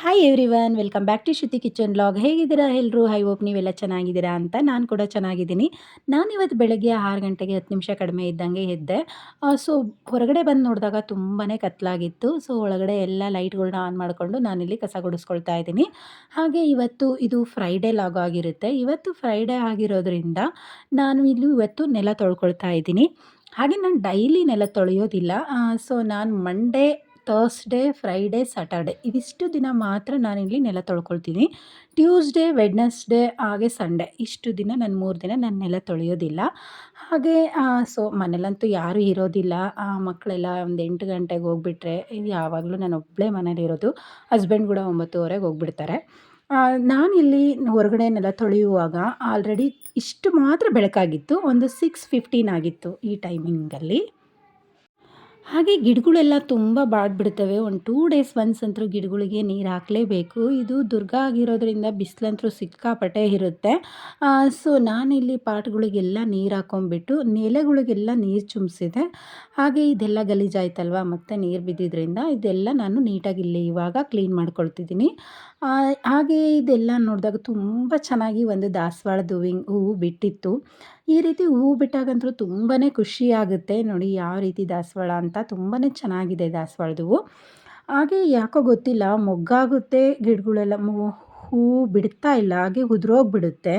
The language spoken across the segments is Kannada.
Hi everyone welcome back to Shruti kitchen blog ಹೇಗಿದ್ದೀರಾ ಎಲ್ಲರೂ ಹೈ ಹೋಪ್ ನೀವೆಲ್ಲ ಚೆನ್ನಾಗಿದ್ದೀರಾ ಅಂತ ನಾನು ಕೂಡ ಚೆನ್ನಾಗಿದ್ದೀನಿ. ನಾನಿವತ್ತು ಬೆಳಗ್ಗೆ ಆರು ಗಂಟೆಗೆ ಹತ್ತು ನಿಮಿಷ ಕಡಿಮೆ ಇದ್ದಂಗೆ ಎದ್ದೆ. ಸೊ ಹೊರಗಡೆ ಬಂದು ನೋಡಿದಾಗ ತುಂಬಾ ಕತ್ಲಾಗಿತ್ತು. ಸೊ ಒಳಗಡೆ ಎಲ್ಲ ಲೈಟ್ಗಳನ್ನ ಆನ್ ಮಾಡಿಕೊಂಡು ನಾನಿಲ್ಲಿ ಕಸ ಗುಡಿಸ್ಕೊಳ್ತಾ ಇದ್ದೀನಿ. ಹಾಗೆ ಇವತ್ತು ಇದು ಫ್ರೈಡೇ ಲಾಗ್ ಆಗಿರುತ್ತೆ. ಇವತ್ತು ಫ್ರೈಡೇ ಆಗಿರೋದ್ರಿಂದ ನಾನು ಇಲ್ಲಿ ಇವತ್ತು ನೆಲ ತೊಳ್ಕೊಳ್ತಾ ಇದ್ದೀನಿ. ಹಾಗೆ ನಾನು ಡೈಲಿ ನೆಲ ತೊಳೆಯೋದಿಲ್ಲ. ಸೊ ನಾನು ಮಂಡೇ ಥರ್ಸ್ಡೇ ಫ್ರೈಡೇ ಸ್ಯಾಟರ್ಡೆ ಇವಿಷ್ಟು ದಿನ ಮಾತ್ರ ನಾನಿಲ್ಲಿ ನೆಲ ತೊಳ್ಕೊಳ್ತೀನಿ. ಟ್ಯೂಸ್ಡೇ ವೆಡ್ನೆಸ್ಡೇ ಹಾಗೆ ಸಂಡೇ ಇಷ್ಟು ದಿನ ನಾನು ಮೂರು ದಿನ ನಾನು ನೆಲ ತೊಳೆಯೋದಿಲ್ಲ. ಹಾಗೆ ಸೊ ಮನೇಲಂತೂ ಯಾರೂ ಇರೋದಿಲ್ಲ. ಆ, ಮಕ್ಕಳೆಲ್ಲ ಒಂದು ಎಂಟು ಗಂಟೆಗೆ ಹೋಗ್ಬಿಟ್ರೆ ಯಾವಾಗಲೂ ನಾನು ಒಬ್ಬಳೇ ಮನೇಲಿರೋದು ಹಸ್ಬೆಂಡ್ ಕೂಡ ಒಂಬತ್ತುವರೆಗೆ ಹೋಗ್ಬಿಡ್ತಾರೆ. ನಾನಿಲ್ಲಿ ಹೊರಗಡೆ ನೆಲ ತೊಳೆಯುವಾಗ ಆಲ್ರೆಡಿ ಇಷ್ಟು ಮಾತ್ರ ಬೆಳಕಾಗಿತ್ತು. ಒಂದು ಸಿಕ್ಸ್ ಫಿಫ್ಟೀನ್ ಆಗಿತ್ತು ಈ ಟೈಮಿಂಗಲ್ಲಿ ಹಾಗೆ ಗಿಡಗಳೆಲ್ಲ ತುಂಬ ಬಾಡ್ಬಿಡ್ತವೆ. ಒಂದು ಟೂ ಡೇಸ್ ಒನ್ಸ್ ಅಂತರೂ ಗಿಡಗಳಿಗೆ ನೀರು ಹಾಕಲೇಬೇಕು. ಇದು ದುರ್ಗ ಆಗಿರೋದ್ರಿಂದ ಬಿಸಿಲಂತರೂ ಸಿಕ್ಕಾಪಟ್ಟೆ ಇರುತ್ತೆ. ಸೊ ನಾನಿಲ್ಲಿ ಪಾಟ್ಗಳಿಗೆಲ್ಲ ನೀರು ಹಾಕೊಂಡ್ಬಿಟ್ಟು ನೆಲೆಗಳಿಗೆಲ್ಲ ನೀರು ಚುಮ್ಸಿದೆ. ಹಾಗೆ ಇದೆಲ್ಲ ಗಲೀಜಾಯ್ತಲ್ವ? ಮತ್ತು ನೀರು ಬಿದ್ದಿದ್ದರಿಂದ ಇದೆಲ್ಲ ನಾನು ನೀಟಾಗಿ ಇಲ್ಲಿ ಇವಾಗ ಕ್ಲೀನ್ ಮಾಡ್ಕೊಳ್ತಿದ್ದೀನಿ. ಹಾಗೆ ಇದೆಲ್ಲ ನೋಡಿದಾಗ ತುಂಬ ಚೆನ್ನಾಗಿ ಒಂದು ದಾಸವಾಳದ ಹೂವಿನ ಹೂವು ಬಿಟ್ಟಿತ್ತು. ಈ ರೀತಿ ಹೂವು ಬಿಟ್ಟಾಗಂತೂ ತುಂಬಾ ಖುಷಿ ಆಗುತ್ತೆ ನೋಡಿ ಯಾವ ರೀತಿ ದಾಸವಾಳ ಅಂತ ತುಂಬಾ ಚೆನ್ನಾಗಿದೆ ದಾಸವಾಳದ ಹೂವು. ಹಾಗೆ ಯಾಕೋ ಗೊತ್ತಿಲ್ಲ, ಮೊಗ್ಗಾಗುತ್ತೆ, ಗಿಡಗಳೆಲ್ಲ ಹೂವು ಬಿಡ್ತಾ ಇಲ್ಲ, ಹಾಗೆ ಉದುರೋಗ್ಬಿಡುತ್ತೆ.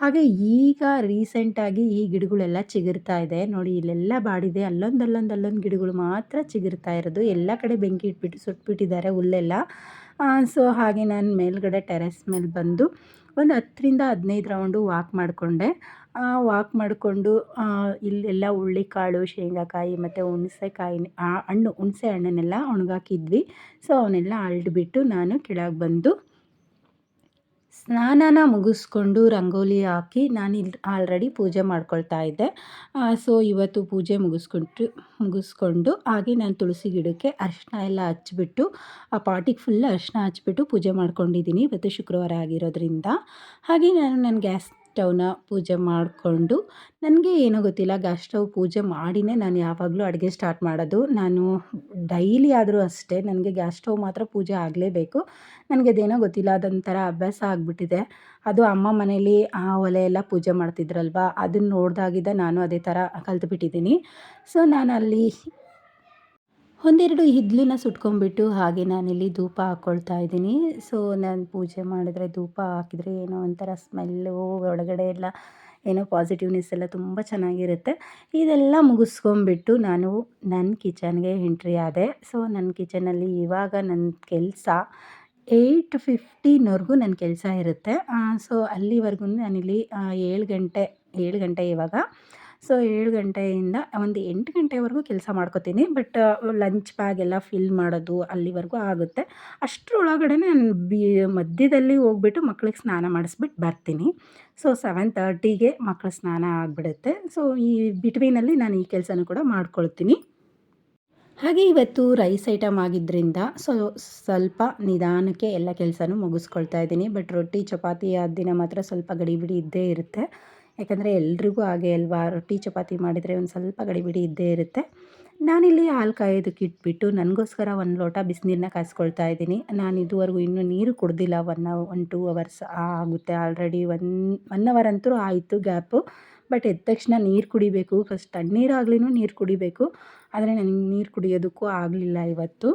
ಹಾಗೆ ಈಗ ರೀಸೆಂಟಾಗಿ ಈ ಗಿಡಗಳೆಲ್ಲ ಚಿಗುರ್ತಾ ಇದೆ. ನೋಡಿ ಇಲ್ಲೆಲ್ಲ ಬಾಡಿದೆ ಅಲ್ಲೊಂದು ಅಲ್ಲೊಂದು ಅಲ್ಲೊಂದು ಗಿಡಗಳು ಮಾತ್ರ ಚಿಗುರ್ತಾ ಇರೋದು. ಎಲ್ಲ ಕಡೆ ಬೆಂಕಿ ಇಟ್ಬಿಟ್ಟು ಸುಟ್ಬಿಟ್ಟಿದ್ದಾರೆ ಹುಲ್ಲೆಲ್ಲ. ಸೊ ಹಾಗೆ ನಾನು ಮೇಲ್ಗಡೆ ಟೆರೆಸ್ ಮೇಲೆ ಬಂದು ಒಂದು ಹತ್ತರಿಂದ ಹದಿನೈದು ರೌಂಡು ವಾಕ್ ಮಾಡಿಕೊಂಡೆ. ವಾಕ್ ಮಾಡಿಕೊಂಡು ಇಲ್ಲೆಲ್ಲ ಹುಳ್ಳಿಕಾಳು ಶೇಂಗಾಕಾಯಿ ಮತ್ತು ಹುಣಸೆಕಾಯಿ ಹಣ್ಣು, ಹುಣಸೆ ಹಣ್ಣನ್ನೆಲ್ಲ ಒಣಗಾಕಿದ್ವಿ. ಸೊ ಅವನ್ನೆಲ್ಲ ಅಳ್ದುಬಿಟ್ಟು ನಾನು ಕೆಳಗೆ ಬಂದು ಸ್ನಾನನ ಮುಗಿಸ್ಕೊಂಡು ರಂಗೋಲಿ ಹಾಕಿ ನಾನು ಇಲ್ಲಿ ಆಲ್ರೆಡಿ ಪೂಜೆ ಮಾಡ್ಕೊಳ್ತಾ ಇದ್ದೆ. ಸೊ ಇವತ್ತು ಪೂಜೆ ಮುಗಿಸ್ಕೊಂಡು ಮುಗಿಸ್ಕೊಂಡು ಹಾಗೆ ನಾನು ತುಳಸಿ ಗಿಡಕ್ಕೆ ಅರಿಶಿನ ಎಲ್ಲ ಹಚ್ಬಿಟ್ಟು, ಆ ಪಾಟಿಗೆ ಫುಲ್ ಅರಿಶಿನ ಹಚ್ಬಿಟ್ಟು ಪೂಜೆ ಮಾಡ್ಕೊಂಡಿದ್ದೀನಿ ಇವತ್ತು ಶುಕ್ರವಾರ ಆಗಿರೋದ್ರಿಂದ. ಹಾಗೆ ನಾನು ನನ್ನ ಗ್ಯಾಸ್ ಸ್ಟವ್ನ ಪೂಜೆ ಮಾಡಿಕೊಂಡು, ನನಗೆ ಏನೂ ಗೊತ್ತಿಲ್ಲ, ಗ್ಯಾಸ್ ಸ್ಟವ್ ಪೂಜೆ ಮಾಡಿನೇ ನಾನು ಯಾವಾಗಲೂ ಅಡುಗೆ ಸ್ಟಾರ್ಟ್ ಮಾಡೋದು. ನಾನು ಡೈಲಿ ಆದರೂ ಅಷ್ಟೇ, ನನಗೆ ಗ್ಯಾಸ್ ಸ್ಟವ್ ಮಾತ್ರ ಪೂಜೆ ಆಗಲೇಬೇಕು. ನನಗೆ ಅದೇನೋ ಗೊತ್ತಿಲ್ಲ, ಅದೊಂಥರ ಅಭ್ಯಾಸ ಆಗಿಬಿಟ್ಟಿದೆ. ಅದು ಅಮ್ಮ ಮನೇಲಿ ಆ ಒಲೆ ಎಲ್ಲ ಪೂಜೆ ಮಾಡ್ತಿದ್ರಲ್ವ ಅದನ್ನು ನೋಡಿದಾಗಿದ್ದ ನಾನು ಅದೇ ಥರ ಕಲ್ತುಬಿಟ್ಟಿದ್ದೀನಿ. ಸೊ ನಾನು ಅಲ್ಲಿ ಒಂದೆರಡು ಇಡ್ಲಿನ ಸುಟ್ಕೊಂಡ್ಬಿಟ್ಟು ಹಾಗೆ ನಾನಿಲ್ಲಿ ಧೂಪ ಹಾಕ್ಕೊಳ್ತಾ ಇದ್ದೀನಿ. ಸೊ, ನಾನು ಪೂಜೆ ಮಾಡಿದ್ರೆ ಧೂಪ ಹಾಕಿದರೆ ಏನೋ ಒಂಥರ ಸ್ಮೆಲ್ಲು, ಒಳಗಡೆ ಎಲ್ಲ ಏನೋ ಪಾಸಿಟಿವ್ನೆಸ್ ಎಲ್ಲ ತುಂಬ ಚೆನ್ನಾಗಿರುತ್ತೆ. ಇದೆಲ್ಲ ಮುಗಿಸ್ಕೊಂಬಿಟ್ಟು ನಾನು ನನ್ನ ಕಿಚನ್ಗೆ ಎಂಟ್ರಿ ಆದೆ. ಸೊ ನನ್ನ ಕಿಚನಲ್ಲಿ ಇವಾಗ ನನ್ನ ಕೆಲಸ ಏಯ್ಟ್ ಫಿಫ್ಟೀನ್ವರೆಗೂ ನನ್ನ ಕೆಲಸ ಇರುತ್ತೆ. ಸೊ ಅಲ್ಲಿವರೆಗೂ ನಾನಿಲ್ಲಿ ಏಳು ಗಂಟೆ ಏಳು ಗಂಟೆ ಇವಾಗ. ಸೊ ಏಳು ಗಂಟೆಯಿಂದ ಒಂದು ಎಂಟು ಗಂಟೆವರೆಗೂ ಕೆಲಸ ಮಾಡ್ಕೋತೀನಿ. ಬಟ್ ಲಂಚ್ ಬ್ಯಾಗ್ ಎಲ್ಲ ಫಿಲ್ ಮಾಡೋದು ಅಲ್ಲಿವರೆಗೂ ಆಗುತ್ತೆ. ಅಷ್ಟರೊಳಗಡೆ ನಾನು ಬಿ, ಮಧ್ಯದಲ್ಲಿ ಹೋಗ್ಬಿಟ್ಟು ಮಕ್ಳಿಗೆ ಸ್ನಾನ ಮಾಡಿಸ್ಬಿಟ್ಟು ಬರ್ತೀನಿ. ಸೊ ಸೆವೆನ್ ತರ್ಟಿಗೆ ಮಕ್ಕಳ ಸ್ನಾನ ಆಗಿಬಿಡುತ್ತೆ. ಸೊ ಈ ಬಿಟ್ವೀನಲ್ಲಿ ನಾನು ಈ ಕೆಲಸನೂ ಕೂಡ ಮಾಡ್ಕೊಳ್ತೀನಿ. ಹಾಗೆ ಇವತ್ತು ರೈಸ್ ಐಟಮ್ ಆಗಿದ್ದರಿಂದ ಸೊ ಸ್ವಲ್ಪ ನಿಧಾನಕ್ಕೆ ಎಲ್ಲ ಕೆಲಸನೂ ಮುಗಿಸ್ಕೊಳ್ತಾ ಇದ್ದೀನಿ. ಬಟ್ ರೊಟ್ಟಿ, ಚಪಾತಿ ಆದ ದಿನ ಮಾತ್ರ ಸ್ವಲ್ಪ ಗಡಿಬಿಡಿ ಇದ್ದೇ ಇರುತ್ತೆ. ಯಾಕಂದರೆ ಎಲ್ರಿಗೂ ಹಾಗೆ ಅಲ್ವಾ? ರೊಟ್ಟಿ, ಚಪಾತಿ ಮಾಡಿದರೆ ಒಂದು ಸ್ವಲ್ಪ ಗಡಿಬಿಡಿ ಇದ್ದೇ ಇರುತ್ತೆ. ನಾನಿಲ್ಲಿ ಹಾಲು ಕಾಯೋದಕ್ಕೆ ಇಟ್ಬಿಟ್ಟು ನನಗೋಸ್ಕರ ಒಂದು ಲೋಟ ಬಿಸಿನೀರನ್ನ ಕಾಯಿಸ್ಕೊಳ್ತಾ ಇದ್ದೀನಿ. ನಾನು ಇದುವರೆಗೂ ಇನ್ನೂ ನೀರು ಕುಡ್ದಿಲ್ಲ. One hour one two hours ಆಗುತ್ತೆ. ಆಲ್ರೆಡಿ ಒನ್ ಒನ್ ಅವರ್ ಅಂತೂ ಆಯಿತು ಗ್ಯಾಪು. ಬಟ್ ಎದ್ದ ತಕ್ಷಣ ನೀರು ಕುಡಿಬೇಕು. ಫಸ್ಟ್ ತಣ್ಣೀರಾಗ್ಲಿನೂ ನೀರು ಕುಡಿಬೇಕು. ಆದರೆ ನನಗೆ ನೀರು ಕುಡಿಯೋದಕ್ಕೂ ಆಗಲಿಲ್ಲ ಇವತ್ತು.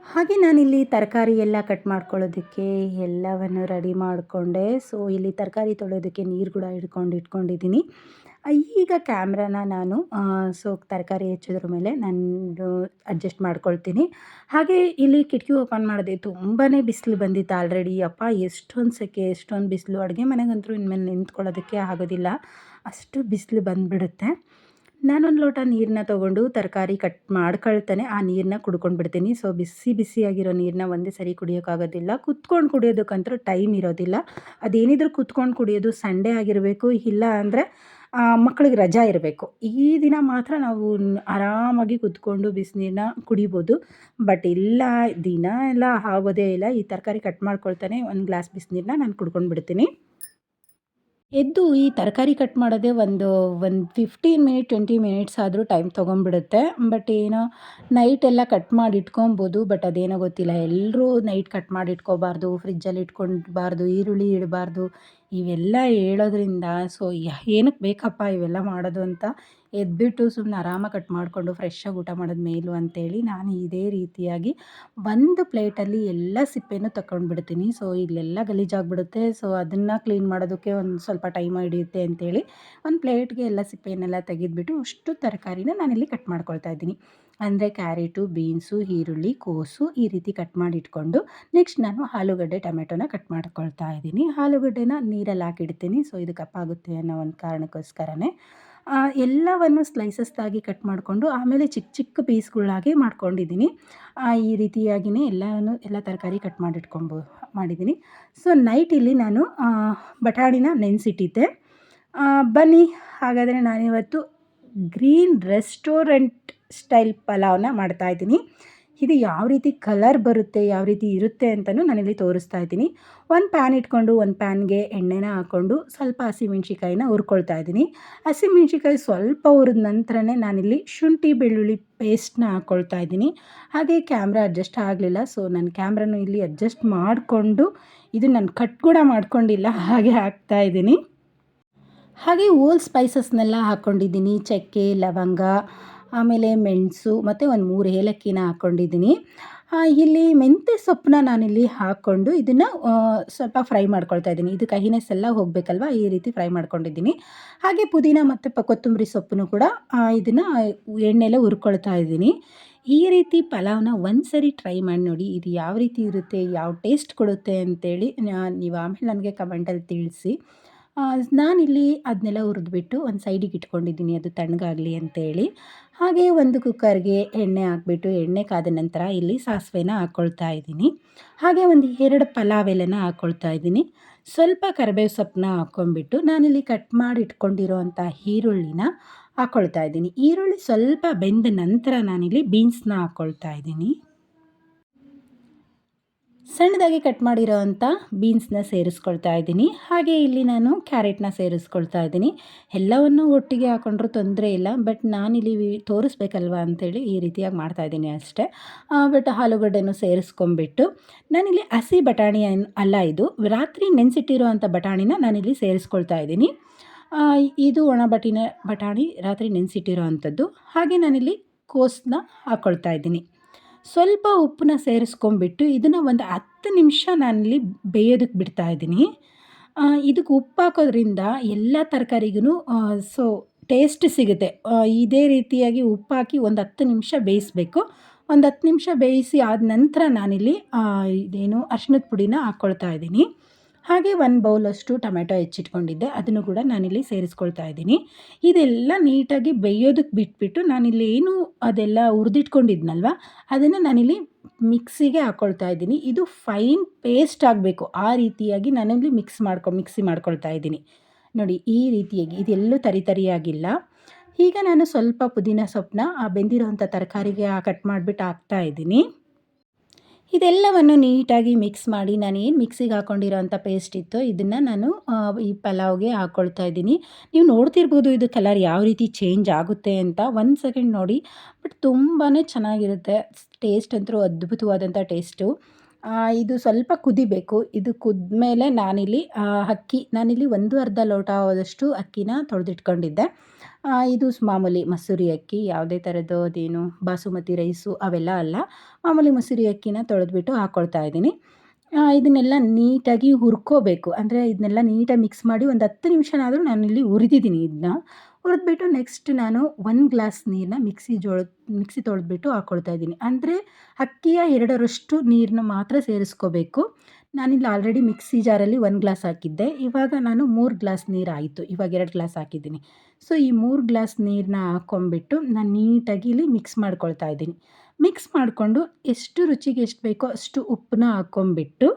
ಹಾಗೆ ನಾನಿಲ್ಲಿ ತರಕಾರಿ ಎಲ್ಲ ಕಟ್ ಮಾಡ್ಕೊಳ್ಳೋದಕ್ಕೆ ಎಲ್ಲವನ್ನು ರೆಡಿ ಮಾಡಿಕೊಂಡೆ. ಸೊ ಇಲ್ಲಿ ತರಕಾರಿ ತೊಳೆಯೋದಕ್ಕೆ ನೀರು ಕೂಡ ಹಿಡ್ಕೊಂಡು ಇಟ್ಕೊಂಡಿದ್ದೀನಿ. ಈಗ ಕ್ಯಾಮ್ರಾನ ನಾನು ಸೊ ತರಕಾರಿ ಹೆಚ್ಚಿದ್ರ ಮೇಲೆ ನಾನು ಅಡ್ಜಸ್ಟ್ ಮಾಡ್ಕೊಳ್ತೀನಿ. ಹಾಗೆ ಇಲ್ಲಿ ಕಿಟಕಿ ಓಪನ್ ಮಾಡಿದೆ. ತುಂಬಾ ಬಿಸಿಲು ಬಂದಿತ್ತು ಆಲ್ರೆಡಿ ಅಪ್ಪ, ಎಷ್ಟೊಂದು ಸೆಕೆ, ಎಷ್ಟೊಂದು ಬಿಸಿಲು. ಅಡುಗೆ ಮನೆಗಂತೂ ಇನ್ಮೇಲೆ ನಿಂತ್ಕೊಳ್ಳೋದಕ್ಕೆ ಆಗೋದಿಲ್ಲ. ಅಷ್ಟು ಬಿಸಿಲು ಬಂದುಬಿಡುತ್ತೆ. ನಾನೊಂದು ಲೋಟ ನೀರನ್ನ ತೊಗೊಂಡು ತರಕಾರಿ ಕಟ್ ಮಾಡ್ಕೊಳ್ತಾನೆ. ಆ ನೀರನ್ನ ಕುಡ್ಕೊಂಡು ಬಿಡ್ತೀನಿ. ಸೊ ಬಿಸಿ ಬಿಸಿಯಾಗಿರೋ ನೀರನ್ನ ಒಂದೇ ಸರಿ ಕುಡಿಯೋಕ್ಕಾಗೋದಿಲ್ಲ ಕುತ್ಕೊಂಡು ಕುಡಿಯೋದಕ್ಕಂತೂ ಟೈಮ್ ಇರೋದಿಲ್ಲ. ಅದೇನಿದ್ರು ಕುತ್ಕೊಂಡು ಕುಡಿಯೋದು ಸಂಡೇ ಆಗಿರಬೇಕು, ಇಲ್ಲ ಅಂದರೆ ಮಕ್ಕಳಿಗೆ ರಜಾ ಇರಬೇಕು. ಈ ದಿನ ಮಾತ್ರ ನಾವು ಆರಾಮಾಗಿ ಕುತ್ಕೊಂಡು ಬಿಸಿನೀರನ್ನ ಕುಡಿಬೋದು. ಬಟ್ ಇಲ್ಲ, ದಿನ ಎಲ್ಲ ಆಗೋದೇ ಇಲ್ಲ. ಈ ತರಕಾರಿ ಕಟ್ ಮಾಡ್ಕೊಳ್ತಾನೆ. ಒಂದು ಗ್ಲಾಸ್ ಬಿಸಿನೀರನ್ನ ನಾನು ಕುಡ್ಕೊಂಡು ಬಿಡ್ತೀನಿ. ಎದ್ದು ಈ ತರಕಾರಿ ಕಟ್ ಮಾಡೋದೇ ಒಂದು ಒಂದು ಫಿಫ್ಟೀನ್ ಮಿನಿಟ್ ಟ್ವೆಂಟಿ ಮಿನಿಟ್ಸ್ ಆದರೂ ಟೈಮ್ ತೊಗೊಂಡ್ಬಿಡುತ್ತೆ. ಬಟ್ ಏನೋ ನೈಟ್ ಎಲ್ಲ ಕಟ್ ಮಾಡಿ ಇಟ್ಕೊಬೋದು ಬಟ್ ಅದೇನೋ ಗೊತ್ತಿಲ್ಲ. ಎಲ್ಲರೂ ನೈಟ್ ಕಟ್ ಮಾಡಿ ಇಟ್ಕೋಬಾರ್ದು ಫ್ರಿಜ್ಜಲ್ಲಿ ಇಟ್ಕೊಳ್ಬಾರ್ದು ಈರುಳ್ಳಿ ಇಡಬಾರ್ದು ಇವೆಲ್ಲ ಹೇಳೋದ್ರಿಂದ, ಸೊ ಏನಕ್ಕೆ ಬೇಕಪ್ಪ ಇವೆಲ್ಲ ಮಾಡೋದು ಅಂತ ಎದ್ಬಿಟ್ಟು ಸುಮ್ಮನೆ ಆರಾಮಾಗಿ ಕಟ್ ಮಾಡಿಕೊಂಡು ಫ್ರೆಶ್ಶಾಗಿ ಊಟ ಮಾಡೋದು ಮೇಲು ಅಂತೇಳಿ ನಾನು ಇದೇ ರೀತಿಯಾಗಿ ಒಂದು ಪ್ಲೇಟಲ್ಲಿ ಎಲ್ಲ ಸಿಪ್ಪೆನೂ ತಗೊಂಡ್ಬಿಡ್ತೀನಿ ಸೊ ಇಲ್ಲೆಲ್ಲ ಗಲೀಜಾಗಿಬಿಡುತ್ತೆ ಸೊ ಅದನ್ನು ಕ್ಲೀನ್ ಮಾಡೋದಕ್ಕೆ ಒಂದು ಸ್ವಲ್ಪ ಟೈಮ್ ಹಿಡಿಯುತ್ತೆ ಅಂತೇಳಿ ಒಂದು ಪ್ಲೇಟ್ಗೆ ಎಲ್ಲ ಸಿಪ್ಪೆಯನ್ನೆಲ್ಲ ತೆಗೆದುಬಿಟ್ಟು ಅಷ್ಟು ತರಕಾರಿನ ನಾನಿಲ್ಲಿ ಕಟ್ ಮಾಡ್ಕೊಳ್ತಾ ಇದ್ದೀನಿ. ಅಂದರೆ ಕ್ಯಾರೆಟು, ಬೀನ್ಸು, ಈರುಳ್ಳಿ, ಕೋಸು ಈ ರೀತಿ ಕಟ್ ಮಾಡಿ ಇಟ್ಕೊಂಡು ನೆಕ್ಸ್ಟ್ ನಾನು ಆಲೂಗಡ್ಡೆ, ಟೊಮೆಟೊನ ಕಟ್ ಮಾಡ್ಕೊಳ್ತಾ ಇದ್ದೀನಿ. ಆಲೂಗಡ್ಡೆನ ನೀರಲ್ಲಿ ಹಾಕಿಡ್ತೀನಿ ಸೊ ಇದು ಕಪ್ಪಾಗುತ್ತೆ ಅನ್ನೋ ಒಂದು ಕಾರಣಕ್ಕೋಸ್ಕರನೇ. ಎಲ್ಲವನ್ನು ಸ್ಲೈಸಸ್ದಾಗಿ ಕಟ್ ಮಾಡಿಕೊಂಡು ಆಮೇಲೆ ಚಿಕ್ಕ ಚಿಕ್ಕ ಪೀಸ್ಗಳಾಗಿ ಮಾಡ್ಕೊಂಡಿದ್ದೀನಿ. ಈ ರೀತಿಯಾಗಿಯೇ ಎಲ್ಲವನ್ನು ಎಲ್ಲ ತರಕಾರಿ ಕಟ್ ಮಾಡಿಟ್ಕೊಂಬೋ, ಮಾಡಿದ್ದೀನಿ. ಸೊ ನೈಟ್ ಇಲ್ಲಿ ನಾನು ಬಟಾಣಿನ ನೆನೆಸಿಟ್ಟಿದ್ದೆ. ಬನ್ನಿ. ಹಾಗಾದರೆ ನಾನಿವತ್ತು ಗ್ರೀನ್ ರೆಸ್ಟೋರೆಂಟ್ ಸ್ಟೈಲ್ ಪಲಾವ್ನ ಮಾಡ್ತಾಯಿದ್ದೀನಿ ಇದು ಯಾವ ರೀತಿ ಕಲರ್ ಬರುತ್ತೆ, ಯಾವ ರೀತಿ ಇರುತ್ತೆ ಅಂತಲೂ ನಾನಿಲ್ಲಿ ತೋರಿಸ್ತಾ ಇದ್ದೀನಿ. ಒಂದು ಪ್ಯಾನ್ ಇಟ್ಕೊಂಡು, ಒಂದು ಪ್ಯಾನ್ಗೆ ಎಣ್ಣೆನ ಹಾಕ್ಕೊಂಡು ಸ್ವಲ್ಪ ಹಸಿಮೆಣ್ಸಿಕಾಯಿನ ಹುರ್ಕೊಳ್ತಾ ಇದ್ದೀನಿ. ಹಸಿಮೆಣ್ಸಿಕಾಯಿ ಸ್ವಲ್ಪ ಹುರಿದ ನಂತರನೇ ನಾನಿಲ್ಲಿ ಶುಂಠಿ, ಬೆಳ್ಳುಳ್ಳಿ ಪೇಸ್ಟ್ನ ಹಾಕ್ಕೊಳ್ತಾ ಇದ್ದೀನಿ. ಹಾಗೆ ಕ್ಯಾಮ್ರಾ ಅಡ್ಜಸ್ಟ್ ಆಗಲಿಲ್ಲ ಸೊ ನಾನು ಕ್ಯಾಮ್ರಾನು ಇಲ್ಲಿ ಅಡ್ಜಸ್ಟ್ ಮಾಡಿಕೊಂಡು ಇದು ನಾನು ಕಟ್ ಕೂಡ ಮಾಡ್ಕೊಂಡಿಲ್ಲ, ಹಾಗೆ ಹಾಕ್ತಾ ಇದ್ದೀನಿ. ಹಾಗೆ ಓಲ್ ಸ್ಪೈಸಸ್ನೆಲ್ಲ ಹಾಕ್ಕೊಂಡಿದ್ದೀನಿ ಚಕ್ಕೆ, ಲವಂಗ ಆಮೇಲೆ ಮೆಣಸು ಮತ್ತು ಒಂದು ಮೂರು ಏಲಕ್ಕಿನ ಹಾಕ್ಕೊಂಡಿದ್ದೀನಿ ಇಲ್ಲಿ ಮೆಂತ್ಯ ಸೊಪ್ಪನ್ನ ನಾನಿಲ್ಲಿ ಹಾಕ್ಕೊಂಡು ಇದನ್ನು ಸ್ವಲ್ಪ ಫ್ರೈ ಮಾಡ್ಕೊಳ್ತಾ ಇದ್ದೀನಿ. ಇದು ಕಹಿನೆಸ್ ಎಲ್ಲ ಹೋಗಬೇಕಲ್ವ? ಈ ರೀತಿ ಫ್ರೈ ಮಾಡ್ಕೊಂಡಿದ್ದೀನಿ. ಹಾಗೆ ಪುದೀನ ಮತ್ತು ಕೊತ್ತಂಬರಿ ಸೊಪ್ಪನ್ನು ಕೂಡ ಇದನ್ನು ಎಣ್ಣೆಲೆ ಹುರ್ಕೊಳ್ತಾ ಇದ್ದೀನಿ. ಈ ರೀತಿ ಪಲಾವ್ನ ಒಂದು ಸರಿ ಟ್ರೈ ಮಾಡಿ ನೋಡಿ, ಇದು ಯಾವ ರೀತಿ ಇರುತ್ತೆ, ಯಾವ ಟೇಸ್ಟ್ ಕೊಡುತ್ತೆ ಅಂತೇಳಿ ನೀವು ಆಮೇಲೆ ನನಗೆ ಕಮೆಂಟಲ್ಲಿ ತಿಳಿಸಿ. ನಾನಿಲ್ಲಿ ಅದನ್ನೆಲ್ಲ ಹುರಿದ್ಬಿಟ್ಟು ಒಂದು ಸೈಡಿಗೆ ಇಟ್ಕೊಂಡಿದ್ದೀನಿ, ಅದು ತಣ್ಣಗಾಗಲಿ ಅಂತೇಳಿ. ಹಾಗೆ ಒಂದು ಕುಕ್ಕರ್ಗೆ ಎಣ್ಣೆ ಹಾಕ್ಬಿಟ್ಟು ಎಣ್ಣೆ ಕಾದ ನಂತರ ಇಲ್ಲಿ ಸಾಸಿವೆನ ಹಾಕ್ಕೊಳ್ತಾ ಇದ್ದೀನಿ. ಹಾಗೆ ಒಂದು ಎರಡು ಪಲಾವ್ ಎಲೆನ ಹಾಕ್ಕೊಳ್ತಾ ಇದ್ದೀನಿ. ಸ್ವಲ್ಪ ಕರಿಬೇವು ಸೊಪ್ಪನ್ನ ಹಾಕ್ಕೊಂಡ್ಬಿಟ್ಟು ನಾನಿಲ್ಲಿ ಕಟ್ ಮಾಡಿ ಇಟ್ಕೊಂಡಿರೋವಂಥ ಈರುಳ್ಳಿನ ಹಾಕ್ಕೊಳ್ತಾ ಇದ್ದೀನಿ. ಈರುಳ್ಳಿ ಸ್ವಲ್ಪ ಬೆಂದ ನಂತರ ನಾನಿಲ್ಲಿ ಬೀನ್ಸ್ನ ಹಾಕ್ಕೊಳ್ತಾ ಇದ್ದೀನಿ. ಸಣ್ಣದಾಗಿ ಕಟ್ ಮಾಡಿರೋ ಅಂಥ ಬೀನ್ಸ್ನ ಸೇರಿಸ್ಕೊಳ್ತಾ ಇದ್ದೀನಿ. ಹಾಗೆ ಇಲ್ಲಿ ನಾನು ಕ್ಯಾರೆಟ್ನ ಸೇರಿಸ್ಕೊಳ್ತಾ ಇದ್ದೀನಿ. ಎಲ್ಲವನ್ನು ಒಟ್ಟಿಗೆ ಹಾಕೊಂಡ್ರೂ ತೊಂದರೆ ಇಲ್ಲ, ಬಟ್ ನಾನಿಲ್ಲಿ ತೋರಿಸ್ಬೇಕಲ್ವ ಅಂಥೇಳಿ ಈ ರೀತಿಯಾಗಿ ಮಾಡ್ತಾ ಇದ್ದೀನಿ ಅಷ್ಟೇ. ಬಟ್ ಆಲೂಗಡ್ಡೆನೂ ಸೇರಿಸ್ಕೊಂಬಿಟ್ಟು ನಾನಿಲ್ಲಿ ಹಸಿ ಬಟಾಣಿ ಅಲ್ಲ ಇದು, ರಾತ್ರಿ ನೆನೆಸಿಟ್ಟಿರೋ ಅಂಥ ಬಟಾಣಿನ ನಾನಿಲ್ಲಿ ಸೇರಿಸ್ಕೊಳ್ತಾ ಇದ್ದೀನಿ. ಇದು ಒಣ ಬಟಿನ ಬಟಾಣಿ ರಾತ್ರಿ ನೆನೆಸಿಟ್ಟಿರೋ ಅಂಥದ್ದು. ಹಾಗೆ ನಾನಿಲ್ಲಿ ಕೋಸನ್ನ ಹಾಕ್ಕೊಳ್ತಾ ಇದ್ದೀನಿ. ಸ್ವಲ್ಪ ಉಪ್ಪನ್ನ ಸೇರಿಸ್ಕೊಂಡ್ಬಿಟ್ಟು ಇದನ್ನು ಒಂದು ಹತ್ತು ನಿಮಿಷ ನಾನಿಲ್ಲಿ ಬೇಯೋದಕ್ಕೆ ಬಿಡ್ತಾ ಇದ್ದೀನಿ. ಇದಕ್ಕೆ ಉಪ್ಪು ಹಾಕೋದ್ರಿಂದ ಎಲ್ಲ ತರಕಾರಿಗೂ ಸೊ ಟೇಸ್ಟ್ ಸಿಗುತ್ತೆ. ಇದೇ ರೀತಿಯಾಗಿ ಉಪ್ಪು ಹಾಕಿ ಒಂದು ಹತ್ತು ನಿಮಿಷ ಬೇಯಿಸಬೇಕು. ಒಂದು ಹತ್ತು ನಿಮಿಷ ಬೇಯಿಸಿ ಆದ ನಂತರ ನಾನಿಲ್ಲಿ ಇದೇನು ಅರ್ಶಿಣದ ಪುಡಿನ ಹಾಕ್ಕೊಳ್ತಾ ಇದ್ದೀನಿ. ಹಾಗೆ ಒಂದು ಬೌಲಷ್ಟು ಟೊಮೆಟೊ ಹೆಚ್ಚಿಟ್ಕೊಂಡಿದ್ದೆ. ಅದನ್ನು ಕೂಡ ನಾನಿಲ್ಲಿ ಸೇರಿಸ್ಕೊಳ್ತಾ ಇದ್ದೀನಿ. ಇದೆಲ್ಲ ನೀಟಾಗಿ ಬೇಯೋದಕ್ಕೆ ಬಿಟ್ಬಿಟ್ಟು ನಾನಿಲ್ಲಿ ಏನು ಅದೆಲ್ಲ ಉರಿದಿಟ್ಕೊಂಡಿದ್ನಲ್ವ ಅದನ್ನು ನಾನಿಲ್ಲಿ ಮಿಕ್ಸಿಗೆ ಹಾಕ್ಕೊಳ್ತಾ ಇದ್ದೀನಿ. ಇದು ಫೈನ್ ಪೇಸ್ಟ್ ಆಗಬೇಕು. ಆ ರೀತಿಯಾಗಿ ನಾನಿಲ್ಲಿ ಮಿಕ್ಸ್ ಮಾಡ್ಕೊ ಮಿಕ್ಸಿ ಮಾಡ್ಕೊಳ್ತಾ ಇದ್ದೀನಿ. ನೋಡಿ, ಈ ರೀತಿಯಾಗಿ, ಇದೆಲ್ಲೂ ತರಿತರಿಯಾಗಿಲ್ಲ ಈಗ ನಾನು ಸ್ವಲ್ಪ ಪುದೀನ ಸೊಪ್ಪನ್ನ ಆ ಬೆಂದಿರೋಂಥ ತರಕಾರಿಗೆ ಕಟ್ ಮಾಡಿಬಿಟ್ಟು ಹಾಕ್ತಾ ಇದ್ದೀನಿ. ಇದೆಲ್ಲವನ್ನು ನೀಟಾಗಿ ಮಿಕ್ಸ್ ಮಾಡಿ ನಾನು ಏನು ಮಿಕ್ಸಿಗೆ ಹಾಕ್ಕೊಂಡಿರೋ ಅಂಥ ಪೇಸ್ಟ್ ಇತ್ತು ಇದನ್ನು ನಾನು ಈ ಪಲಾವ್ಗೆ ಹಾಕ್ಕೊಳ್ತಾ ಇದ್ದೀನಿ. ನೀವು ನೋಡ್ತಿರ್ಬೋದು ಇದು ಕಲರ್ ಯಾವ ರೀತಿ ಚೇಂಜ್ ಆಗುತ್ತೆ ಅಂತ. ಒಂದು ಸೆಕೆಂಡ್ ನೋಡಿ. ಬಟ್ ತುಂಬಾ ಚೆನ್ನಾಗಿರುತ್ತೆ. ಟೇಸ್ಟ್ ಅಂತೂ ಅದ್ಭುತವಾದಂಥ ಟೇಸ್ಟು. ಇದು ಸ್ವಲ್ಪ ಕುದಿಬೇಕು. ಇದು ಕುದ್ಮೇಲೆ ನಾನಿಲ್ಲಿ ಅಕ್ಕಿ, ನಾನಿಲ್ಲಿ ಒಂದು ಅರ್ಧ ಲೋಟ ಆದಷ್ಟು ಅಕ್ಕಿನ ತೊಳೆದಿಟ್ಕೊಂಡಿದ್ದೆ. ಇದು ಮಾಮೂಲಿ ಮಸೂರಿ ಅಕ್ಕಿ, ಯಾವುದೇ ಥರದ್ದು ಅದೇನು ಬಾಸುಮತಿ ರೈಸು ಅವೆಲ್ಲ ಅಲ್ಲ. ಮಾಮೂಲಿ ಮಸೂರಿ ಅಕ್ಕಿನ ತೊಳೆದ್ಬಿಟ್ಟು ಹಾಕ್ಕೊಳ್ತಾ ಇದ್ದೀನಿ. ಇದನ್ನೆಲ್ಲ ನೀಟಾಗಿ ಹುರ್ಕೋಬೇಕು. ಅಂದರೆ ಇದನ್ನೆಲ್ಲ ನೀಟಾಗಿ ಮಿಕ್ಸ್ ಮಾಡಿ ಒಂದು ಹತ್ತು ನಿಮಿಷನಾದರೂ ನಾನಿಲ್ಲಿ ಹುರಿದಿದ್ದೀನಿ ಇದನ್ನ. ಹುರಿದ್ಬಿಟ್ಟು ನೆಕ್ಸ್ಟ್ ನಾನು ಒಂದು ಗ್ಲಾಸ್ ನೀರನ್ನ ಮಿಕ್ಸಿ ಜೋಳ, ಮಿಕ್ಸಿ ತೊಳೆದ್ಬಿಟ್ಟು ಹಾಕ್ಕೊಳ್ತಾ ಇದ್ದೀನಿ. ಅಂದರೆ ಅಕ್ಕಿಯ ಎರಡರಷ್ಟು ನೀರನ್ನ ಮಾತ್ರ ಸೇರಿಸ್ಕೋಬೇಕು. ನಾನಿಲ್ಲಿ ಆಲ್ರೆಡಿ ಮಿಕ್ಸಿ ಜಾರಲ್ಲಿ ಒಂದು ಗ್ಲಾಸ್ ಹಾಕಿದ್ದೆ. ಇವಾಗ ನಾನು ಮೂರು ಗ್ಲಾಸ್ ನೀರು ಆಯಿತು. ಇವಾಗ ಎರಡು ಗ್ಲಾಸ್ ಹಾಕಿದ್ದೀನಿ. ಸೊ ಈ ಮೂರು ಗ್ಲಾಸ್ ನೀರನ್ನ ಹಾಕ್ಕೊಂಬಿಟ್ಟು ನಾನು ನೀಟಾಗಿ ಇಲ್ಲಿ ಮಿಕ್ಸ್ ಮಾಡ್ಕೊಳ್ತಾ ಇದ್ದೀನಿ. ಮಿಕ್ಸ್ ಮಾಡಿಕೊಂಡು ಎಷ್ಟು ರುಚಿಗೆ ಎಷ್ಟು ಬೇಕೋ ಅಷ್ಟು ಉಪ್ಪನ್ನ ಹಾಕ್ಕೊಂಬಿಟ್ಟು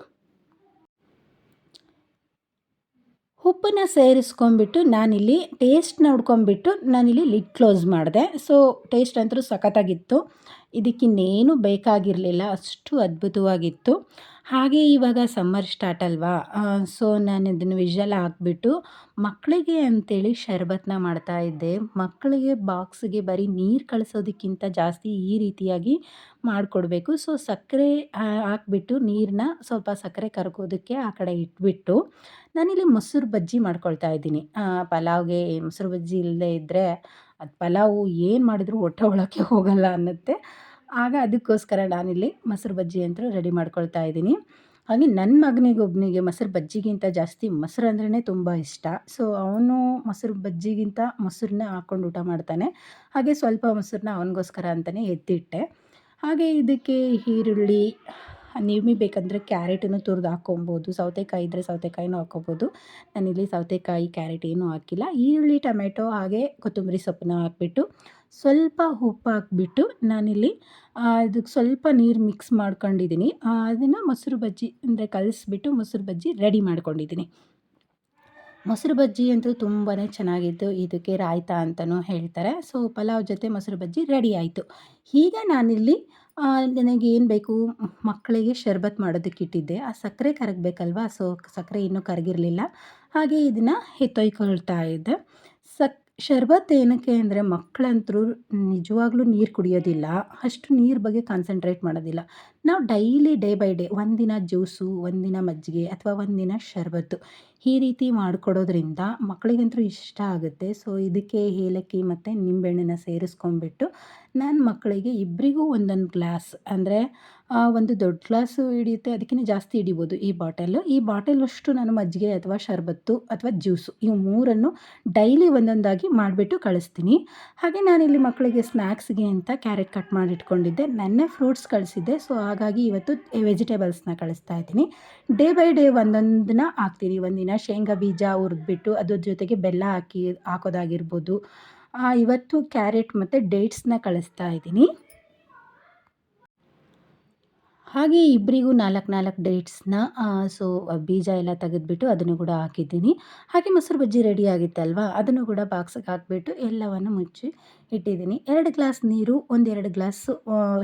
ಉಪ್ಪನ್ನ ಸೇರಿಸ್ಕೊಂಬಿಟ್ಟು ನಾನಿಲ್ಲಿ ಟೇಸ್ಟ್ ನೋಡ್ಕೊಂಬಿಟ್ಟು ನಾನಿಲ್ಲಿ ಲಿಡ್ ಕ್ಲೋಸ್ ಮಾಡಿದೆ. ಸೊ ಟೇಸ್ಟ್ ಅಂತೂ ಸಖತ್ತಾಗಿತ್ತು. ಇದಕ್ಕಿನ್ನೇನು ಬೇಕಾಗಿರಲಿಲ್ಲ. ಅಷ್ಟು ಅದ್ಭುತವಾಗಿತ್ತು. ಹಾಗೆ ಇವಾಗ ಸಮ್ಮರ್ ಸ್ಟಾರ್ಟ್ ಅಲ್ವಾ? ಸೊ ನಾನು ಇದನ್ನು ವಿಷಲ್ ಹಾಕ್ಬಿಟ್ಟು ಮಕ್ಕಳಿಗೆ ಅಂತೇಳಿ ಶರಬತ್ತನ್ನ ಮಾಡ್ತಾಯಿದ್ದೆ ಮಕ್ಕಳಿಗೆ ಬಾಕ್ಸಿಗೆ ಬರೀ ನೀರು ಕಳಿಸೋದಕ್ಕಿಂತ ಜಾಸ್ತಿ ಈ ರೀತಿಯಾಗಿ ಮಾಡಿಕೊಡ್ಬೇಕು. ಸೊ ಸಕ್ಕರೆ ಹಾಕ್ಬಿಟ್ಟು ನೀರನ್ನ ಸ್ವಲ್ಪ ಸಕ್ಕರೆ ಕರಗೋದಕ್ಕೆ ಆ ಕಡೆ ಇಟ್ಬಿಟ್ಟು ನಾನಿಲ್ಲಿ ಮೊಸರು ಬಜ್ಜಿ ಮಾಡ್ಕೊಳ್ತಾ ಇದ್ದೀನಿ. ಪಲಾವ್ಗೆ ಮೊಸರು ಬಜ್ಜಿ ಇಲ್ಲದೆ ಇದ್ದರೆ ಅದು ಪಲಾವು ಏನು ಮಾಡಿದ್ರು ಹೊಟ್ಟೆ ಒಳಕ್ಕೆ ಹೋಗಲ್ಲ ಅನ್ನತ್ತೆ. ಆಗ ಅದಕ್ಕೋಸ್ಕರ ನಾನಿಲ್ಲಿ ಮೊಸರು ಬಜ್ಜಿ ಅಂತ ರೆಡಿ ಮಾಡ್ಕೊಳ್ತಾ ಇದ್ದೀನಿ. ಹಾಗೆ ನನ್ನ ಮಗನಿಗೊಬ್ಬನಿಗೆ ಮೊಸರು ಬಜ್ಜಿಗಿಂತ ಜಾಸ್ತಿ ಮೊಸರು ಅಂದ್ರೇ ತುಂಬ ಇಷ್ಟ. ಸೊ ಅವನು ಮೊಸರು ಬಜ್ಜಿಗಿಂತ ಮೊಸರನ್ನ ಹಾಕ್ಕೊಂಡು ಊಟ ಮಾಡ್ತಾನೆ. ಹಾಗೆ ಸ್ವಲ್ಪ ಮೊಸರನ್ನ ಅವನಿಗೋಸ್ಕರ ಅಂತಲೇ ಎತ್ತಿಟ್ಟೆ. ಹಾಗೆ ಇದಕ್ಕೆ ಈರುಳ್ಳಿ ನೀವು ಬೇಕಂದರೆ ಕ್ಯಾರೆಟನ್ನು ತುರಿದು ಹಾಕೊಬೋದು ಸೌತೆಕಾಯಿ ಇದ್ದರೆ ಸೌತೆಕಾಯಿನೂ ಹಾಕ್ಕೊಬೋದು. ನಾನಿಲ್ಲಿ ಸೌತೆಕಾಯಿ, ಕ್ಯಾರೆಟ್ ಏನೂ ಹಾಕಿಲ್ಲ. ಈರುಳ್ಳಿ, ಟೊಮೆಟೊ, ಹಾಗೆ ಕೊತ್ತಂಬರಿ ಸೊಪ್ಪನ್ನ ಹಾಕ್ಬಿಟ್ಟು ಸ್ವಲ್ಪ ಉಪ್ಪು ಹಾಕ್ಬಿಟ್ಟು ನಾನಿಲ್ಲಿ ಅದಕ್ಕೆ ಸ್ವಲ್ಪ ನೀರು ಮಿಕ್ಸ್ ಮಾಡ್ಕೊಂಡಿದ್ದೀನಿ. ಅದನ್ನು ಮೊಸರು ಬಜ್ಜಿ ಅಂದರೆ ಕಲಿಸ್ಬಿಟ್ಟು ಮೊಸರು ಬಜ್ಜಿ ರೆಡಿ ಮಾಡ್ಕೊಂಡಿದ್ದೀನಿ. ಮೊಸರು ಬಜ್ಜಿ ಅಂತೂ ತುಂಬಾ ಚೆನ್ನಾಗಿತ್ತು. ಇದಕ್ಕೆ ರಾಯ್ತಾ ಅಂತಲೂ ಹೇಳ್ತಾರೆ. ಸೊ, ಪಲಾವ್ ಜೊತೆ ಮೊಸರು ಬಜ್ಜಿ ರೆಡಿ ಆಯಿತು. ಈಗ ನಾನಿಲ್ಲಿ ನನಗೆ ಏನು ಬೇಕು? ಮಕ್ಕಳಿಗೆ ಶರ್ಬತ್ ಮಾಡೋದಕ್ಕೆ ಇಟ್ಟಿದ್ದೆ. ಆ ಸಕ್ಕರೆ ಕರಗಬೇಕಲ್ವಾ? ಸೊ, ಸಕ್ಕರೆ ಇನ್ನೂ ಕರಗಿರಲಿಲ್ಲ. ಹಾಗೆ ಇದನ್ನು ಎತ್ತೊಯ್ಕೊಳ್ತಾ ಇದ್ದೆ. ಸಕ್, ಶರ್ಬತ್ ಏನಕ್ಕೆ ಅಂದರೆ ಮಕ್ಕಳಂತೂ ನಿಜವಾಗ್ಲೂ ನೀರು ಕುಡಿಯೋದಿಲ್ಲ. ಅಷ್ಟು ನೀರು ಬಗ್ಗೆ ಕಾನ್ಸಂಟ್ರೇಟ್ ಮಾಡೋದಿಲ್ಲ. ನಾವು ಡೈಲಿ ಡೇ ಬೈ ಡೇ ಒಂದಿನ ಜ್ಯೂಸು ಒಂದಿನ ಮಜ್ಜಿಗೆ ಅಥವಾ ಒಂದಿನ ಶರ್ಬತ್ತು ಈ ರೀತಿ ಮಾಡಿಕೊಡೋದ್ರಿಂದ ಮಕ್ಕಳಿಗಂತೂ ಇಷ್ಟ ಆಗುತ್ತೆ. ಸೊ ಇದಕ್ಕೆ ಏಲಕ್ಕಿ ಮತ್ತು ನಿಂಬೆಹಣ್ಣನ್ನ ಸೇರಿಸ್ಕೊಂಡ್ಬಿಟ್ಟು ನಾನು ಮಕ್ಕಳಿಗೆ ಇಬ್ಬರಿಗೂ ಒಂದೊಂದು ಗ್ಲಾಸ್ ಅಂದರೆ ಒಂದು ದೊಡ್ಡ ಗ್ಲಾಸು ಹಿಡಿಯುತ್ತೆ ಅದಕ್ಕಿಂತ ಜಾಸ್ತಿ ಹಿಡಿಬೋದು ಈ ಬಾಟಲು ಈ ಬಾಟಲಷ್ಟು ನಾನು ಮಜ್ಜಿಗೆ ಅಥವಾ ಶರಬತ್ತು ಅಥವಾ ಜ್ಯೂಸು ಇವು ಮೂರನ್ನು ಡೈಲಿ ಒಂದೊಂದಾಗಿ ಮಾಡಿಬಿಟ್ಟು ಕಳಿಸ್ತೀನಿ. ಹಾಗೆ ನಾನಿಲ್ಲಿ ಮಕ್ಕಳಿಗೆ ಸ್ನ್ಯಾಕ್ಸ್ಗೆ ಅಂತ ಕ್ಯಾರೆಟ್ ಕಟ್ ಮಾಡಿಟ್ಕೊಂಡಿದ್ದೆ. ನೆನ್ನೆ ಫ್ರೂಟ್ಸ್ ಕಳಿಸಿದ್ದೆ. ಸೊ ಹಾಗಾಗಿ ಇವತ್ತು ವೆಜಿಟೇಬಲ್ಸ್ನ ಕಳಿಸ್ತಾ ಇದ್ದೀನಿ. ಡೇ ಬೈ ಡೇ ಒಂದೊಂದನ್ನ ಹಾಕ್ತೀನಿ. ಒಂದಿನ ಶೇಂಗಾ ಬೀಜ ಹುರಿದ್ಬಿಟ್ಟು ಅದ್ರ ಜೊತೆಗೆ ಬೆಲ್ಲ ಹಾಕಿ ಹಾಕೋದಾಗಿರ್ಬೋದು. ಇವತ್ತು ಕ್ಯಾರೆಟ್ ಮತ್ತು ಡೇಟ್ಸ್ನ ಕಳಿಸ್ತಾ ಇದ್ದೀನಿ. ಹಾಗೆ ಇಬ್ಬರಿಗೂ ನಾಲ್ಕು ನಾಲ್ಕು ಡೇಟ್ಸ್ನ ಸೊ ಬೀಜ ಎಲ್ಲ ತೆಗೆದುಬಿಟ್ಟು ಅದನ್ನು ಕೂಡ ಹಾಕಿದ್ದೀನಿ. ಹಾಗೆ ಮೊಸರು ಬಜ್ಜಿ ರೆಡಿ ಆಗಿತ್ತಲ್ವಾ? ಅದನ್ನು ಕೂಡ ಬಾಕ್ಸಿಗೆ ಹಾಕಿಬಿಟ್ಟು ಎಲ್ಲವನ್ನು ಮುಚ್ಚಿ ಇಟ್ಟಿದ್ದೀನಿ. ಎರಡು ಗ್ಲಾಸ್ ನೀರು, ಒಂದೆರಡು ಗ್ಲಾಸು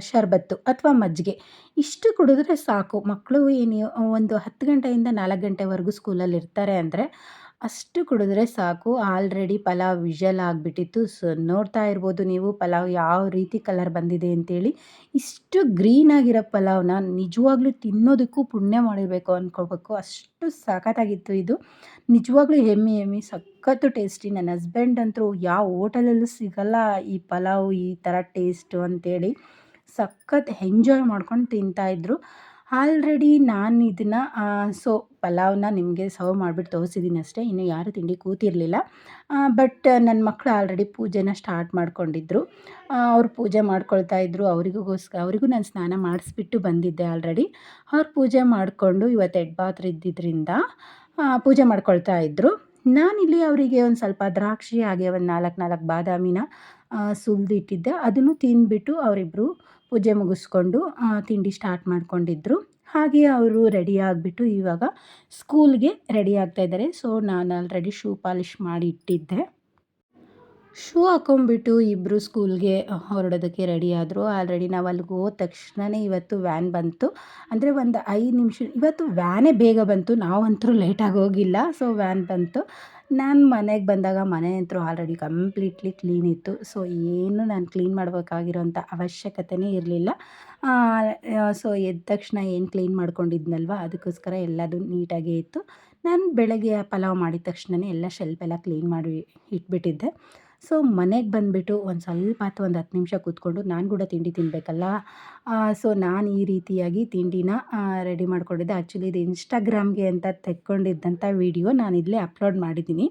ಶರಬತ್ತು ಅಥವಾ ಮಜ್ಜಿಗೆ. ಇಷ್ಟು ಕುಡಿದ್ರೆ ಸಾಕು. ಮಕ್ಕಳು ಏನು, ಒಂದು ಹತ್ತು ಗಂಟೆಯಿಂದ ನಾಲ್ಕು ಗಂಟೆವರೆಗೂ ಸ್ಕೂಲಲ್ಲಿ ಇರ್ತಾರೆ ಅಂದರೆ ಅಷ್ಟು ಕುಡಿದ್ರೆ ಸಾಕು. ಆಲ್ರೆಡಿ ಪಲಾವ್ ವಿಷಲ್ ಆಗಿಬಿಟ್ಟಿತ್ತು. ಸೊ, ನೋಡ್ತಾ ಇರ್ಬೋದು ನೀವು ಪಲಾವ್ ಯಾವ ರೀತಿ ಕಲರ್ ಬಂದಿದೆ ಅಂತೇಳಿ. ಇಷ್ಟು ಗ್ರೀನಾಗಿರೋ ಪಲಾವ್ನ ನಿಜವಾಗ್ಲೂ ತಿನ್ನೋದಕ್ಕೂ ಪುಣ್ಯ ಮಾಡಿರಬೇಕು ಅಂದ್ಕೊಳ್ಬೇಕು ಅಷ್ಟು ಸಖತ್ತಾಗಿತ್ತು ಇದು. ನಿಜವಾಗ್ಲೂ ಹೆಮ್ಮೆ ಹೆಮ್ಮೆ, ಸಖತ್ತು ಟೇಸ್ಟಿ. ನನ್ನ ಹಸ್ಬೆಂಡ್ ಅಂತೂ ಯಾವ ಹೋಟೆಲಲ್ಲೂ ಸಿಗಲ್ಲ ಈ ಪಲಾವ್ ಈ ಥರ ಟೇಸ್ಟು ಅಂತೇಳಿ. ಸಖತ್ ಎಂಜಾಯ್ ಮಾಡ್ಕೊಂಡು ತಿಂತಾಯಿದ್ರು ಆಲ್ರೆಡಿ ನಾನು ಇದನ್ನು ಸೊ ಪಲಾವ್ನ ನಿಮಗೆ ಸರ್ವ್ ಮಾಡಿಬಿಟ್ಟು ತೋರಿಸಿದ್ದೀನಿ ಅಷ್ಟೇ, ಇನ್ನು ಯಾರು ತಿಂಡಿ ಕೂತಿರಲಿಲ್ಲ. ಬಟ್ ನನ್ನ ಮಕ್ಕಳು ಆಲ್ರೆಡಿ ಪೂಜೆನ ಸ್ಟಾರ್ಟ್ ಮಾಡ್ಕೊಂಡಿದ್ರು. ಅವ್ರು ಪೂಜೆ ಮಾಡ್ಕೊಳ್ತಾ ಇದ್ದರು ಅವರಿಗೋಸ್ಕರ ಅವರಿಗೂ ನಾನು ಸ್ನಾನ ಮಾಡಿಸ್ಬಿಟ್ಟು ಬಂದಿದ್ದೆ ಆಲ್ರೆಡಿ. ಅವ್ರು ಪೂಜೆ ಮಾಡಿಕೊಂಡು ಇವತ್ತು ಎಡ್ ಬಾತ್ರ ಇದ್ದಿದ್ದರಿಂದ ಪೂಜೆ ಮಾಡ್ಕೊಳ್ತಾ ಇದ್ದರು ನಾನಿಲ್ಲಿ ಅವರಿಗೆ ಒಂದು ಸ್ವಲ್ಪ ದ್ರಾಕ್ಷಿ ಹಾಗೆ ಒಂದು ನಾಲ್ಕು ನಾಲ್ಕು ಬಾದಾಮಿನ ಸುಲಿದಿಟ್ಟಿದ್ದೆ, ಅದನ್ನು ತಿಂದುಬಿಟ್ಟು ಅವರಿಬ್ಬರು ಪೂಜೆ ಮುಗಿಸ್ಕೊಂಡು ತಿಂಡಿ ಸ್ಟಾರ್ಟ್ ಮಾಡ್ಕೊಂಡಿದ್ರು. ಹಾಗೆ ಅವರು ರೆಡಿ ಆಗಿಬಿಟ್ಟು ಇವಾಗ ಸ್ಕೂಲ್ಗೆ ರೆಡಿ ಆಗ್ತಾ ಇದ್ದಾರೆ. ಸೊ ನಾನು ಆಲ್ರೆಡಿ ಶೂ ಪಾಲಿಷ್ ಮಾಡಿ ಇಟ್ಟಿದ್ದೆ. ಶೂ ಹಾಕೊಂಡ್ಬಿಟ್ಟು ಇಬ್ಬರು ಸ್ಕೂಲ್ಗೆ ಹೊರಡೋದಕ್ಕೆ ರೆಡಿ ಆದರು. ಆಲ್ರೆಡಿ ನಾವು ಅಲ್ಲಿಗೆ ಹೋದ ತಕ್ಷಣವೇ ಇವತ್ತು ವ್ಯಾನ್ ಬಂತು. ಅಂದರೆ ಒಂದು ಐದು ನಿಮಿಷ, ಇವತ್ತು ವ್ಯಾನೇ ಬೇಗ ಬಂತು. ನಾವಂತರೂ ಲೇಟಾಗಿ ಹೋಗಿಲ್ಲ. ಸೊ ವ್ಯಾನ್ ಬಂತು. ನಾನು ಮನೆಗೆ ಬಂದಾಗ ಮನೆ ಅಂತೂ ಆಲ್ರೆಡಿ ಕಂಪ್ಲೀಟ್ಲಿ ಕ್ಲೀನ್ ಇತ್ತು. ಸೊ ಏನು ನಾನು ಕ್ಲೀನ್ ಮಾಡಬೇಕಾಗಿರೋಂಥ ಅವಶ್ಯಕತೆಯೇ ಇರಲಿಲ್ಲ. ಸೊ ಎದ್ದ ತಕ್ಷಣ ಏನು ಕ್ಲೀನ್ ಮಾಡ್ಕೊಂಡಿದ್ನಲ್ವ? ಅದಕ್ಕೋಸ್ಕರ ಎಲ್ಲದು ನೀಟಾಗೇ ಇತ್ತು. ನಾನು ಬೆಳಗ್ಗೆ ಪಲಾವ್ ಮಾಡಿದ ತಕ್ಷಣವೇ ಎಲ್ಲ ಶೆಲ್ಫೆಲ್ಲ ಕ್ಲೀನ್ ಮಾಡಿ ಇಟ್ಬಿಟ್ಟಿದ್ದೆ. ಸೊ, ಮನೆಗೆ ಬಂದುಬಿಟ್ಟು ಒಂದು ಸ್ವಲ್ಪ ಹತ್ತು ಒಂದು ಹತ್ತು ನಿಮಿಷ ಕೂತ್ಕೊಂಡು ನಾನು ಕೂಡ ತಿಂಡಿ ತಿನ್ನಬೇಕಲ್ಲ ಸೊ, ನಾನು ಈ ರೀತಿಯಾಗಿ ತಿಂಡಿನ ರೆಡಿ ಮಾಡಿಕೊಂಡಿದ್ದೆ. ಆ್ಯಕ್ಚುಲಿ ಇದು ಇನ್ಸ್ಟಾಗ್ರಾಮ್ಗೆ ಅಂತ ತೆಕ್ಕೊಂಡಿದ್ದಂಥ ವಿಡಿಯೋ ನಾನು ಇಲ್ಲೇ ಅಪ್ಲೋಡ್ ಮಾಡಿದ್ದೀನಿ.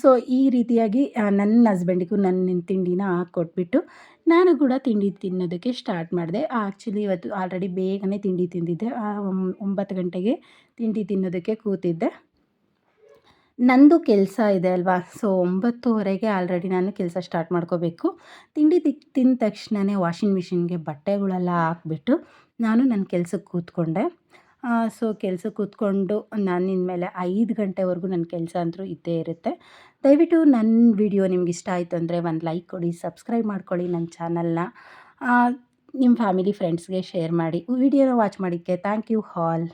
ಸೊ, ಈ ರೀತಿಯಾಗಿ ನನ್ನ ಹಸ್ಬೆಂಡಿಗೂ ನನ್ನ ತಿಂಡಿನ ಹಾಕ್ಕೊಟ್ಬಿಟ್ಟು ನಾನು ಕೂಡ ತಿಂಡಿ ತಿನ್ನೋದಕ್ಕೆ ಸ್ಟಾರ್ಟ್ ಮಾಡಿದೆ. ಆ್ಯಕ್ಚುಲಿ ಇವತ್ತು ಆಲ್ರೆಡಿ ಬೇಗನೆ ತಿಂಡಿ ತಿಂದಿದ್ದೆ. ಒಂಬತ್ತು ಗಂಟೆಗೆ ತಿಂಡಿ ತಿನ್ನೋದಕ್ಕೆ ಕೂತಿದ್ದೆ. ನಂದು ಕೆಲಸ ಇದೆ ಅಲ್ವಾ? ಸೊ, ಒಂಬತ್ತುವರೆಗೆ ಆಲ್ರೆಡಿ ನಾನು ಕೆಲಸ ಸ್ಟಾರ್ಟ್ ಮಾಡ್ಕೋಬೇಕು. ತಿಂಡಿ ತಿಕ್, ತಿಂದ ತಕ್ಷಣವೇ ವಾಷಿಂಗ್ ಮಿಷಿನ್ಗೆ ಬಟ್ಟೆಗಳೆಲ್ಲ ಹಾಕ್ಬಿಟ್ಟು ನಾನು ನನ್ನ ಕೆಲ್ಸಕ್ಕೆ ಕೂತ್ಕೊಂಡೆ. ಸೊ, ಕೆಲ್ಸಕ್ಕೆ ಕೂತ್ಕೊಂಡು ನಾನು ಇನ್ಮೇಲೆ ಐದು ಗಂಟೆವರೆಗೂ ನನ್ನ ಕೆಲಸ ಅಂತೂ ಇದ್ದೇ ಇರುತ್ತೆ. ದಯವಿಟ್ಟು ನನ್ನ ವಿಡಿಯೋ ನಿಮ್ಗೆ ಇಷ್ಟ ಆಯಿತು ಅಂದರೆ ಒಂದು ಲೈಕ್ ಕೊಡಿ ಸಬ್ಸ್ಕ್ರೈಬ್ ಮಾಡ್ಕೊಳ್ಳಿ ನನ್ನ ಚಾನಲ್ನ ನಿಮ್ಮ ಫ್ಯಾಮಿಲಿ ಫ್ರೆಂಡ್ಸ್ಗೆ ಶೇರ್ ಮಾಡಿ. ವಿಡಿಯೋನ ವಾಚ್ ಮಾಡಿದ್ದಕ್ಕೆ ಥ್ಯಾಂಕ್ ಯು ಹಾಲ್